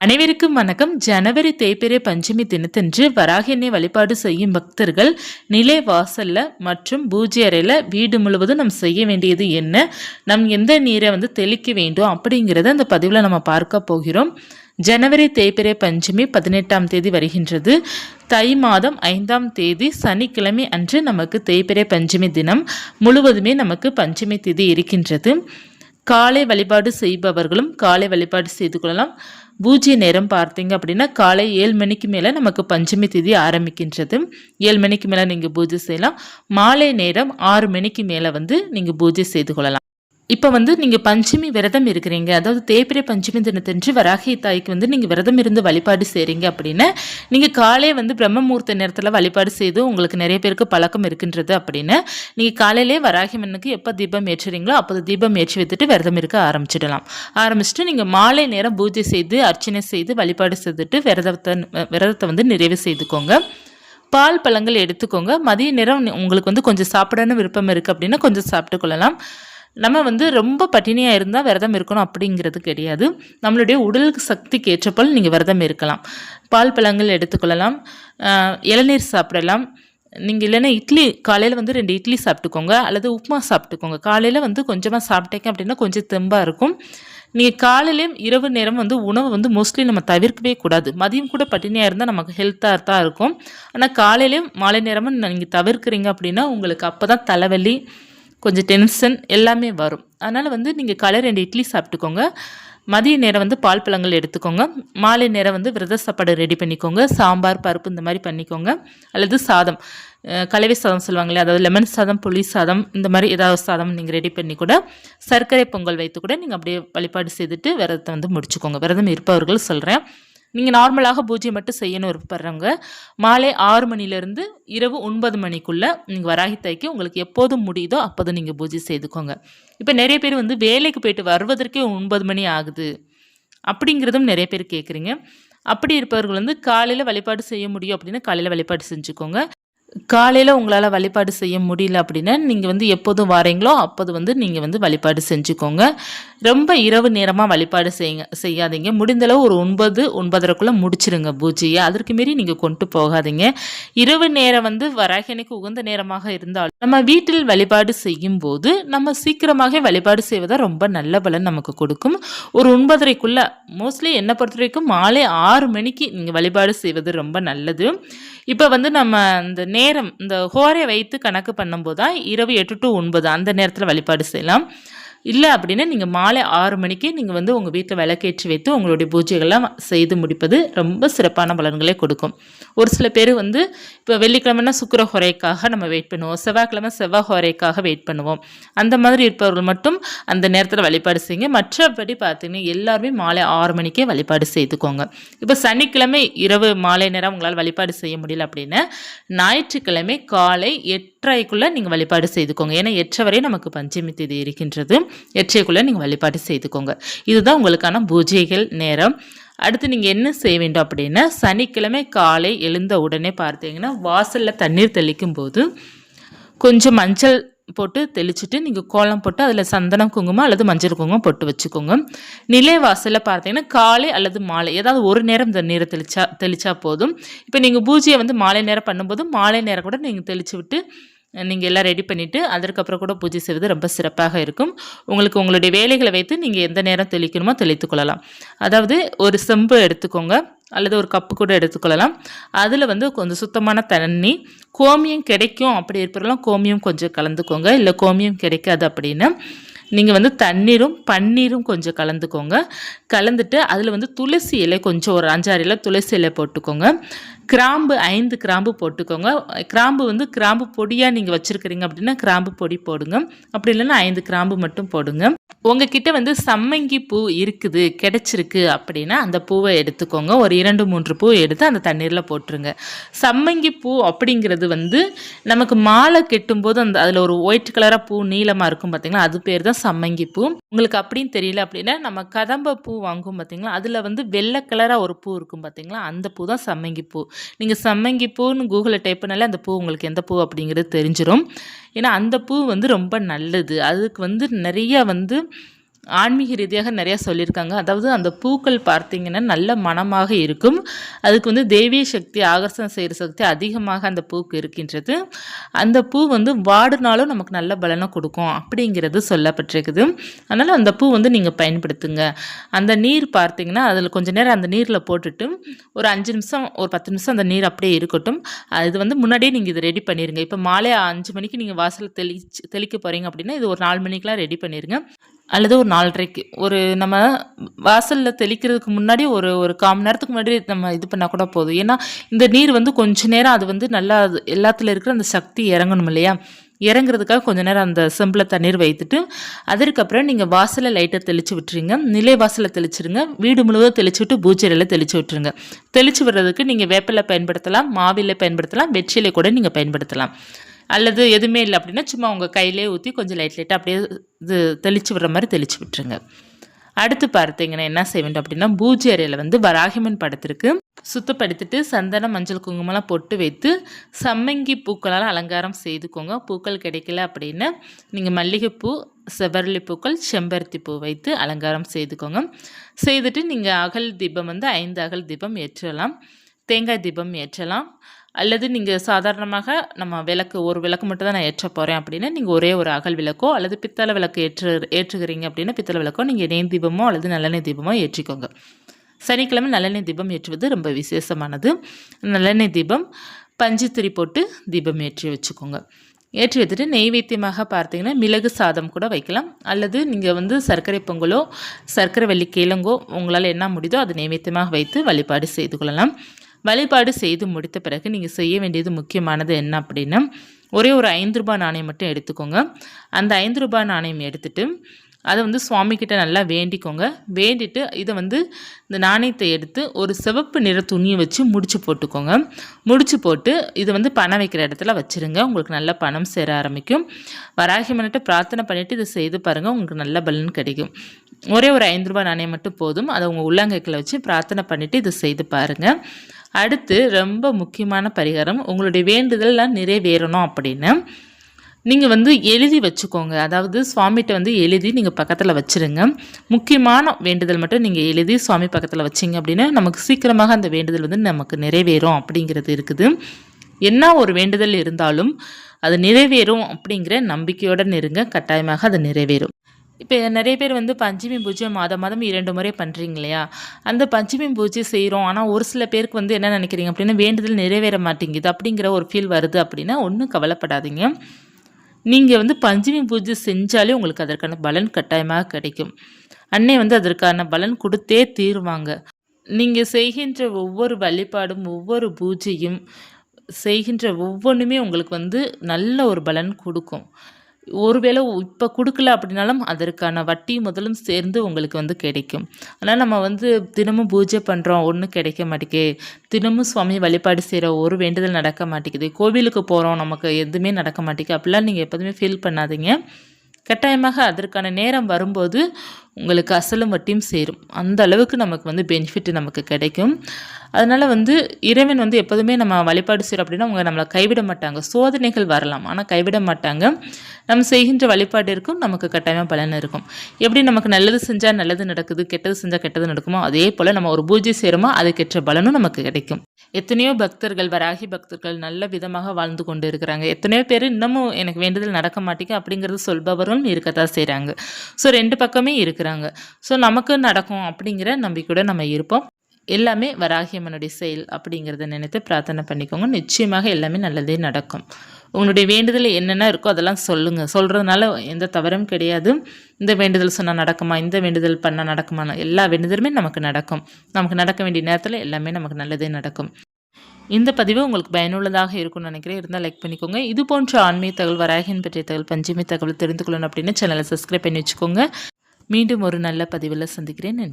அனைவருக்கும் வணக்கம். ஜனவரி தேய்பிரை பஞ்சமி தினத்தன்று வராகினை வழிபாடு செய்யும் பக்தர்கள் நிலை வாசல்ல மற்றும் பூஜை அறையில் வீடு முழுவதும் நம்ம செய்ய வேண்டியது என்ன? நம் எந்த நீரை வந்து தெளிக்க வேண்டும் அப்படிங்கிறத அந்த பதிவில் நம்ம பார்க்க போகிறோம். ஜனவரி தேய்பிரை பஞ்சமி பதினெட்டாம் தேதி வருகின்றது. தை மாதம் ஐந்தாம் தேதி சனிக்கிழமை அன்று நமக்கு தேய்பிரை பஞ்சமி தினம் முழுவதுமே நமக்கு பஞ்சமி தேதி இருக்கின்றது. காலை வழிபாடு செய்பவர்களும் காலை வழிபாடு செய்து கொள்ளலாம். பூஜ்ய நேரம் பார்த்தீங்க அப்படின்னா காலை ஏழு மணிக்கு மேலே நமக்கு பஞ்சமி திதி ஆரம்பிக்கின்றது. ஏழு மணிக்கு மேலே நீங்கள் பூஜை செய்யலாம். மாலை நேரம் ஆறு மணிக்கு மேலே வந்து நீங்கள் பூஜை செய்து கொள்ளலாம். இப்போ வந்து நீங்கள் பஞ்சமி விரதம் இருக்கிறீங்க. அதாவது தேய்பிரை பஞ்சமி தினத்தன்று வராகி தாய்க்கு வந்து நீங்கள் விரதம் இருந்து வழிபாடு செய்கிறீங்க அப்படின்னு நீங்கள் காலையே வந்து பிரம்மமூர்த்த நேரத்தில் வழிபாடு செய்து உங்களுக்கு நிறைய பேருக்கு பழக்கம் இருக்கின்றது அப்படின்னு நீங்கள் காலையிலே வராகி மண்ணுக்கு எப்போ தீபம் ஏற்றுறீங்களோ அப்போது தீபம் ஏற்றி வைத்துட்டு விரதம் இருக்க ஆரம்பிச்சிடலாம். ஆரம்பிச்சுட்டு நீங்கள் மாலை நேரம் பூஜை செய்து அர்ச்சனை செய்து வழிபாடு செய்துட்டு விரதத்தை விரதத்தை வந்து நிறைவு செய்துக்கோங்க. பால் பழங்கள் எடுத்துக்கோங்க. மதிய நேரம் உங்களுக்கு வந்து கொஞ்சம் சாப்பிடணும் விருப்பம் இருக்குது அப்படின்னா கொஞ்சம் சாப்பிட்டு கொள்ளலாம் நம்ம வந்து ரொம்ப பட்டினியாக இருந்தால் விரதம் இருக்கணும் அப்படிங்கிறது கிடையாது. நம்மளுடைய உடல் சக்திக்கு ஏற்றப்போல் நீங்கள் விரதம் இருக்கலாம். பால் பழங்கள் எடுத்துக்கொள்ளலாம். இளநீர் சாப்பிடலாம். நீங்கள் இல்லைன்னா இட்லி காலையில் வந்து ரெண்டு இட்லி சாப்பிட்டுக்கோங்க அல்லது உப்புமா சாப்பிட்டுக்கோங்க. காலையில் வந்து கொஞ்சமாக சாப்பிட்டேங்க அப்படின்னா கொஞ்சம் தெம்பாக இருக்கும். நீங்கள் காலையிலேயும் இரவு நேரம் வந்து உணவு வந்து மோஸ்ட்லி நம்ம தவிர்க்கவே கூடாது. மதியம் கூட பட்டினியாக இருந்தால் நமக்கு ஹெல்த்தாக தான் இருக்கும். ஆனால் காலையிலையும் மாலை நேரமும் நீங்கள் தவிர்க்கிறீங்க அப்படின்னா உங்களுக்கு அப்போ தான் தலைவலி கொஞ்சம் டென்ஷன் எல்லாமே வரும். அதனால் வந்து நீங்கள் காலை ரெண்டு இட்லி சாப்பிட்டுக்கோங்க. மதிய நேரம் வந்து பால் பழங்கள் எடுத்துக்கோங்க. மாலை நேரம் வந்து விரத சாப்பாடு ரெடி பண்ணிக்கோங்க. சாம்பார் பருப்பு இந்த மாதிரி பண்ணிக்கோங்க. அல்லது சாதம். கலவை சாதம் சொல்லுவாங்களே அதாவது லெமன் சாதம் புளி சாதம் இந்த மாதிரி ஏதாவது சாதம் நீங்கள் ரெடி பண்ணி கூட சர்க்கரை பொங்கல் வைத்து கூட நீங்கள் அப்படியே வழிபாடு செய்துட்டு விரதத்தை வந்து முடிச்சுக்கோங்க. விரதம் இருப்பவர்கள் சொல்கிறேன் நீங்கள் நார்மலாக பூஜை மட்டும் செய்யணும் விருப்பப்படுறவங்க. மாலை ஆறு மணிலேருந்து இரவு ஒன்பது மணிக்குள்ளே நீங்கள் வராகி தாய்க்கு உங்களுக்கு எப்போதும் முடியுதோ அப்போதும் நீங்கள் பூஜை செய்துக்கோங்க. இப்போ நிறைய பேர் வந்து வேலைக்கு போயிட்டு வருவதற்கே ஒன்பது மணி ஆகுது அப்படிங்கிறதும் நிறைய பேர் கேட்குறீங்க அப்படி இருப்பவர்கள் வந்து காலையில் வழிபாடு செய்ய முடியும் அப்படின்னா காலையில் வழிபாடு செஞ்சுக்கோங்க. காலையில் உங்களால் வழிபாடு செய்ய முடியல அப்படின்னா நீங்கள் வந்து எப்போதும் வரீங்களோ அப்போது வந்து நீங்கள் வந்து வழிபாடு செஞ்சுக்கோங்க. ரொம்ப இரவு நேரமாக வழிபாடு செய்யுங்க செய்யாதீங்க. முடிந்தளவு ஒரு ஒன்பது ஒன்பதரைக்குள்ளே முடிச்சிருங்க பூஜையை. அதற்கு மீறி நீங்கள் கொண்டு போகாதீங்க. இரவு நேரம் வந்து வராகனுக்கு உகந்த நேரமாக இருந்தாலும் நம்ம வீட்டில் வழிபாடு செய்யும் போது நம்ம சீக்கிரமாக வழிபாடு செய்வதை ரொம்ப நல்ல பலன் நமக்கு கொடுக்கும். ஒரு ஒன்பதரைக்குள்ளே மோஸ்ட்லி என்னை பொறுத்த வரைக்கும் மாலை ஆறு மணிக்கு நீங்கள் வழிபாடு செய்வது ரொம்ப நல்லது. இப்போ வந்து நம்ம இந்த நேரம் இந்த ஹோரை வைத்து கணக்கு பண்ணும்போது தான் இரவு எட்டு டு ஒன்பது அந்த நேரத்தில் வழிபாடு செய்யலாம். இல்லை அப்படின்னா நீங்கள் மாலை ஆறு மணிக்கு நீங்கள் வந்து உங்கள் வீட்டில் விளக்கேற்றி வைத்து உங்களுடைய பூஜைகள்லாம் செய்து முடிப்பது ரொம்ப சிறப்பான பலன்களை கொடுக்கும். ஒரு சில பேர் வந்து இப்போ வெள்ளிக்கிழமைனா சுக்கர ஹொரைக்காக நம்ம வெயிட் பண்ணுவோம். செவ்வாய்க்கிழமை செவ்வாய் ஹொரைக்காக வெயிட் பண்ணுவோம். அந்த மாதிரி இருப்பவர்கள் மட்டும் அந்த நேரத்தில் வழிபாடு செய்யுங்க. மற்றபடி பார்த்தீங்கன்னா எல்லாருமே மாலை ஆறு மணிக்கே வழிபாடு செய்துக்கோங்க. இப்போ சனிக்கிழமை இரவு மாலை நேரம் உங்களால் வழிபாடு செய்ய முடியல அப்படின்னா ஞாயிற்றுக்கிழமை காலை எட்டரைக்குள்ளே நீங்கள் வழிபாடு செய்துக்கோங்க. ஏன்னா எட்டரை வரை நமக்கு பஞ்சமி தேதி இருக்கின்றது. எட்டரைக்குள்ளே நீங்கள் வழிபாடு செய்துக்கோங்க. இதுதான் உங்களுக்கான பூஜைகள் நேரம். அடுத்து நீங்கள் என்ன செய்ய வேண்டும் அப்படின்னா சனிக்கிழமை காலை எழுந்த உடனே பார்த்தீங்கன்னா வாசலில் தண்ணீர் தெளிக்கும் போது கொஞ்சம் மஞ்சள் போட்டு தெளிச்சுட்டு நீங்கள் கோலம் போட்டு அதில் சந்தனம் குங்குமம் அல்லது மஞ்சள் குங்குமம் போட்டு வச்சுக்கோங்க. நிலை வாசலில் பார்த்தீங்கன்னா காலை அல்லது மாலை ஏதாவது ஒரு நேரம் இந்த நீரை தெளிச்சா தெளிச்சா போதும். இப்போ நீங்கள் பூஜையை வந்து மாலை நேரம் பண்ணும்போது மாலை நேரம் கூட நீங்கள் தெளித்து விட்டு நீங்கள் எல்லாம் ரெடி பண்ணிவிட்டு அதற்கப்புறம் கூட பூஜை செய்வது ரொம்ப சிறப்பாக இருக்கும். உங்களுக்கு உங்களுடைய வேலைகளை வைத்து நீங்கள் எந்த நேரம் தெளிக்கணுமோ தெளித்து கொள்ளலாம். அதாவது ஒரு செம்பு எடுத்துக்கோங்க. அல்லது ஒரு கப்பு கூட எடுத்துக்கொள்ளலாம். அதில் வந்து கொஞ்சம் சுத்தமான தண்ணி கோமியம் கிடைக்கும் அப்படி இருப்பதெல்லாம் கோமியம் கொஞ்சம் கலந்துக்கோங்க. இல்லை கோமியம் கிடைக்காது அப்படின்னு. நீங்கள் வந்து தண்ணீரும் பன்னீரும் கொஞ்சம் கலந்துக்கோங்க. கலந்துட்டு அதில் வந்து துளசி இலை கொஞ்சம் ஒரு அஞ்சாறு இலை துளசி இலை போட்டுக்கோங்க. கிராம்பு ஐந்து கிராம்பு போட்டுக்கோங்க. கிராம்பு வந்து கிராம்பு பொடியாக நீங்கள் வச்சுருக்கிறீங்க அப்படின்னா கிராம்பு பொடி போடுங்க. அப்படி இல்லைன்னா ஐந்து கிராம்பு மட்டும் போடுங்க. உங்ககிட்ட வந்து சம்மங்கி பூ இருக்குது கிடைச்சிருக்கு அப்படின்னா அந்த பூவை எடுத்துக்கோங்க. ஒரு இரண்டு மூன்று பூ எடுத்து அந்த தண்ணீரில் போட்டுருங்க. சம்மங்கி பூ அப்படிங்கிறது வந்து நமக்கு மாலை கெட்டும்போது அந்த அதில் ஒரு ஒயிட் கலராக பூ நீளமாக இருக்கும் பார்த்திங்களா அது பேர் தான் சம்மங்கி பூ. உங்களுக்கு அப்படின்னு தெரியல அப்படின்னா நம்ம கதம்ப பூ வாங்கும் பார்த்திங்களா அதில் வந்து வெள்ளை கலராக ஒரு பூ இருக்கும் பார்த்திங்களா அந்த பூ தான் சம்மங்கி பூ. நீங்கள் சம்மங்கி பூன்னு கூகுளில் டைப் பண்ணாலே அந்த பூ உங்களுக்கு எந்த பூ அப்படிங்கிறது தெரிஞ்சிடும் ஏன்னா அந்த பூ வந்து ரொம்ப நல்லது. அதுக்கு வந்து நிறையா வந்து ஆன்மீக ரீதியாக நிறையா சொல்லியிருக்காங்க. அதாவது அந்த பூக்கள் பார்த்திங்கன்னா நல்ல மனமாக இருக்கும். அதுக்கு வந்து தெய்வீய சக்தி ஆகர்ஷணம் செய்கிற சக்தி அதிகமாக அந்த பூக்கு இருக்கின்றது. அந்த பூ வந்து வாடினாலும் நமக்கு நல்ல பலனை கொடுக்கும் அப்படிங்கிறது சொல்லப்பட்டிருக்குது. அதனால் அந்த பூ வந்து நீங்கள் பயன்படுத்துங்க. அந்த நீர் பார்த்தீங்கன்னா அதில் கொஞ்சம் நேரம் அந்த நீரில் போட்டுட்டு ஒரு அஞ்சு நிமிஷம் ஒரு பத்து நிமிஷம் அந்த நீர் அப்படியே இருக்கட்டும். அது வந்து முன்னாடியே நீங்கள் இதை ரெடி பண்ணிடுங்க இப்போ மாலை அஞ்சு மணிக்கு நீங்கள் வாசலில் தெளிச்சு தெளிக்க போகிறீங்க அப்படின்னா இது ஒரு நாலு மணிக்கெலாம் ரெடி பண்ணிடுங்க அல்லது ஒரு நாலரைக்கு. ஒரு நம்ம வாசலில் தெளிக்கிறதுக்கு முன்னாடி ஒரு ஒரு கால் மணி நேரத்துக்கு முன்னாடி நம்ம இது பண்ணால் கூட போதும். ஏன்னா இந்த நீர் வந்து கொஞ்ச நேரம் அது வந்து நல்லா அது எல்லாத்துல இருக்கிற அந்த சக்தி இறங்கணும் இல்லையா? இறங்குறதுக்காக கொஞ்ச நேரம் அந்த செம்பில் தண்ணீர் வைத்துட்டு அதற்கப்புறம் நீங்கள் வாசலில் லைட்டாக தெளித்து விட்டுருங்க. நிலை வாசலில் தெளிச்சிருங்க. வீடு முழுவதும் தெளிச்சு விட்டு பூச்சையில் தெளிச்சு விட்டுருங்க. தெளித்து விடுறதுக்கு நீங்கள் வேப்பிலை பயன்படுத்தலாம் மாவிலை பயன்படுத்தலாம் வெற்றிலை கூட நீங்கள் பயன்படுத்தலாம். அல்லது எதுவுமே இல்லை அப்படின்னா சும்மா உங்கள் கையிலே ஊற்றி கொஞ்சம் லைட் லைட்டாக அப்படியே இது தெளித்து விடுற மாதிரி தெளித்து விட்டுருங்க. அடுத்து பார்த்தீங்கன்னா என்ன செய்ய வேண்டும் அப்படின்னா பூஜை அறையில் வந்து வராகிமன் படத்திற்கு சுத்தப்படுத்திட்டு சந்தனம் மஞ்சள் குங்குமம்லாம் பொட்டு வைத்து சம்மங்கி பூக்களால் அலங்காரம் செய்துக்கோங்க. பூக்கள் கிடைக்கல அப்படின்னா நீங்கள் மல்லிகைப்பூ செவ்வரளி பூக்கள் செம்பருத்தி பூ வைத்து அலங்காரம் செய்துக்கோங்க. செய்துட்டு நீங்கள் அகல் தீபம் வந்து ஐந்து அகல் தீபம் ஏற்றலாம். தேங்காய் தீபம் ஏற்றலாம். அல்லது நீங்கள் சாதாரணமாக நம்ம விளக்கு ஒரு விளக்கு மட்டும் தான் நான் ஏற்ற போகிறேன் அப்படின்னா நீங்கள் ஒரே ஒரு அகல் விளக்கோ அல்லது பித்தளை விளக்கு ஏற்று ஏற்றுகிறீங்க அப்படின்னா பித்தளை விளக்கோ நீங்கள் நெய் தீபமோ அல்லது நல்லெண்ணெய் தீபமோ ஏற்றிக்கோங்க. சனிக்கிழமை நல்லெண்ணெய் தீபம் ஏற்றுவது ரொம்ப விசேஷமானது. நல்லெண்ணெய் தீபம் பஞ்சுத்திரி போட்டு தீபம் ஏற்றி வச்சுக்கோங்க. ஏற்றி வைத்துட்டு நெய்வேத்தியமாக பார்த்தீங்கன்னா மிளகு சாதம் கூட வைக்கலாம். அல்லது நீங்கள் வந்து சர்க்கரை பொங்கலோ சர்க்கரை வள்ளி கிழங்கோ உங்களால் என்ன முடியுதோ அது நெய்வேத்தியமாக வைத்து வழிபாடு செய்து கொள்ளலாம். வழிபாடு செய்து முடித்த பிறகு நீங்கள் செய்ய வேண்டியது முக்கியமானது என்ன அப்படின்னா ஒரே ஒரு ஐந்து ரூபாய் நாணயம் மட்டும் எடுத்துக்கோங்க. அந்த ஐந்து ரூபாய் நாணயம் எடுத்துகிட்டு அதை வந்து சுவாமிக்கிட்ட நல்லா வேண்டிக்கோங்க. வேண்டிட்டு இதை வந்து இந்த நாணயத்தை எடுத்து ஒரு சிவப்பு நிற துணியை வச்சு முடிச்சு போட்டுக்கோங்க. முடிச்சு போட்டு இதை வந்து பணம் வைக்கிற இடத்துல வச்சுருங்க. உங்களுக்கு நல்ல பணம் சேர ஆரம்பிக்கும். வராகி மன்னிட்டு பிரார்த்தனை பண்ணிவிட்டு இதை செய்து பாருங்கள் உங்களுக்கு நல்ல பலன் கிடைக்கும். ஒரே ஒரு ஐந்து ரூபாய் நாணயம் மட்டும் போதும். அதை உங்கள் உள்ளங்கைக்கில் வச்சு பிரார்த்தனை பண்ணிவிட்டு இதை செய்து பாருங்கள் அடுத்து ரொம்ப முக்கியமான பரிகாரம் உங்களுடைய வேண்டுதல்லாம் நிறைவேறணும் அப்படின்னு. நீங்கள் வந்து எழுதி வச்சுக்கோங்க. அதாவது சுவாமிகிட்ட வந்து எழுதி நீங்கள் பக்கத்தில் வச்சுருங்க. முக்கியமான வேண்டுதல் மட்டும் நீங்கள் எழுதி சுவாமி பக்கத்தில் வச்சிங்க அப்படின்னா நமக்கு சீக்கிரமாக அந்த வேண்டுதல் வந்து நமக்கு நிறைவேறும் அப்படிங்கிறது இருக்குது. என்ன ஒரு வேண்டுதல் இருந்தாலும் அது நிறைவேறும் அப்படிங்கிற நம்பிக்கையோடு இருங்க கட்டாயமாக அது நிறைவேறும். இப்போ நிறைய பேர் வந்து பஞ்சமி பூஜை மாதம் மாதம் இரண்டு முறை பண்ணுறீங்க இல்லையா? அந்த பஞ்சமி பூஜை செய்கிறோம் ஆனால் ஒரு சில பேருக்கு வந்து என்ன நினைக்கிறீங்க அப்படின்னா வேண்டுதல் நிறைவேற மாட்டேங்குது அப்படிங்கிற ஒரு ஃபீல் வருது அப்படின்னா ஒன்றும் கவலைப்படாதீங்க. நீங்கள் வந்து பஞ்சமி பூஜை செஞ்சாலே உங்களுக்கு அதற்கான பலன் கட்டாயமாக கிடைக்கும். அன்னை வந்து அதற்கான பலன் கொடுத்தே தீருவாங்க. நீங்கள் செய்கின்ற ஒவ்வொரு வழிபாடும் ஒவ்வொரு பூஜையும் செய்கின்ற ஒவ்வொன்றுமே உங்களுக்கு வந்து நல்ல ஒரு பலன் கொடுக்கும். ஒருவேளை இப்போ கொடுக்கல அப்படின்னாலும் அதற்கான வட்டி முதலும் சேர்ந்து உங்களுக்கு வந்து கிடைக்கும். ஆனால் நம்ம வந்து தினமும் பூஜை பண்ணுறோம் ஒன்றும் கிடைக்க மாட்டேங்குது. தினமும் சுவாமி வழிபாடு செய்கிற ஒரு வேண்டுதல் நடக்க மாட்டேங்குது. கோவிலுக்கு போகிறோம் நமக்கு எதுவுமே நடக்க மாட்டேங்குது. அப்படிலாம் நீங்கள் எப்போதுமே ஃபீல் பண்ணாதீங்க. கட்டாயமாக அதற்கான நேரம் வரும்போது உங்களுக்கு அசலும் வட்டியும் சேரும். அந்த அளவுக்கு நமக்கு வந்து பெனிஃபிட் நமக்கு கிடைக்கும். அதனால் வந்து இறைவன் வந்து எப்போதுமே நம்ம வழிபாடு செய்கிறோம் அப்படின்னா அவங்க நம்மளை கைவிட மாட்டாங்க. சோதனைகள் வரலாம் ஆனால் கைவிட மாட்டாங்க. நம்ம செய்கின்ற வழிபாடு இருக்கும் நமக்கு கட்டாயமாக பலன் இருக்கும். எப்படி நமக்கு நல்லது செஞ்சால் நல்லது நடக்குது கெட்டது செஞ்சால் கெட்டது நடக்குமோ அதே போல் நம்ம ஒரு பூஜை செய்கிறோமோ அதுக்கேற்ற பலனும் நமக்கு கிடைக்கும். எத்தனையோ பக்தர்கள் வராகி பக்தர்கள் நல்ல விதமாக வாழ்ந்து கொண்டு இருக்கிறாங்க. எத்தனையோ பேர் இன்னமும் எனக்கு வேண்டுதல் நடக்க மாட்டேங்க அப்படிங்கிறது சொல்பவரும் இருக்கத்தான் செய்கிறாங்க ஸோ ரெண்டு பக்கமே இருக்கிறாங்க ஸோ நமக்கு நடக்கும் அப்படிங்கிற நம்பிக்கையோட நம்ம இருப்போம். எல்லாமே வராகியம்மனுடைய செயல் அப்படிங்கிறத நினைத்து பிரார்த்தனை பண்ணிக்கோங்க. நிச்சயமாக எல்லாமே நல்லதே நடக்கும். உங்களுடைய வேண்டுதல் என்னென்ன இருக்கோ அதெல்லாம் சொல்லுங்கள் சொல்கிறதுனால எந்த தவறும் கிடையாது. இந்த வேண்டுதல் சொன்னால் நடக்குமா? இந்த வேண்டுதல் பண்ணால் நடக்குமா? எல்லா வேண்டுதலுமே நமக்கு நடக்கும். நமக்கு நடக்க வேண்டிய நேரத்தில் எல்லாமே நமக்கு நல்லதே நடக்கும். இந்த பதிவு உங்களுக்கு பயனுள்ளதாக இருக்கும்னு நினைக்கிறேன். இருந்தால் லைக் பண்ணிக்கோங்க. இது போன்ற ஆன்மீக தகவல் வராகின் பற்றிய தகவல் பஞ்சமி தகவல் தெரிந்து கொள்ளணும் அப்படின்னு சேனலை சப்ஸ்கிரைப் பண்ணி வச்சுக்கோங்க. மீண்டும் ஒரு நல்ல பதிவில் சந்திக்கிறேன்.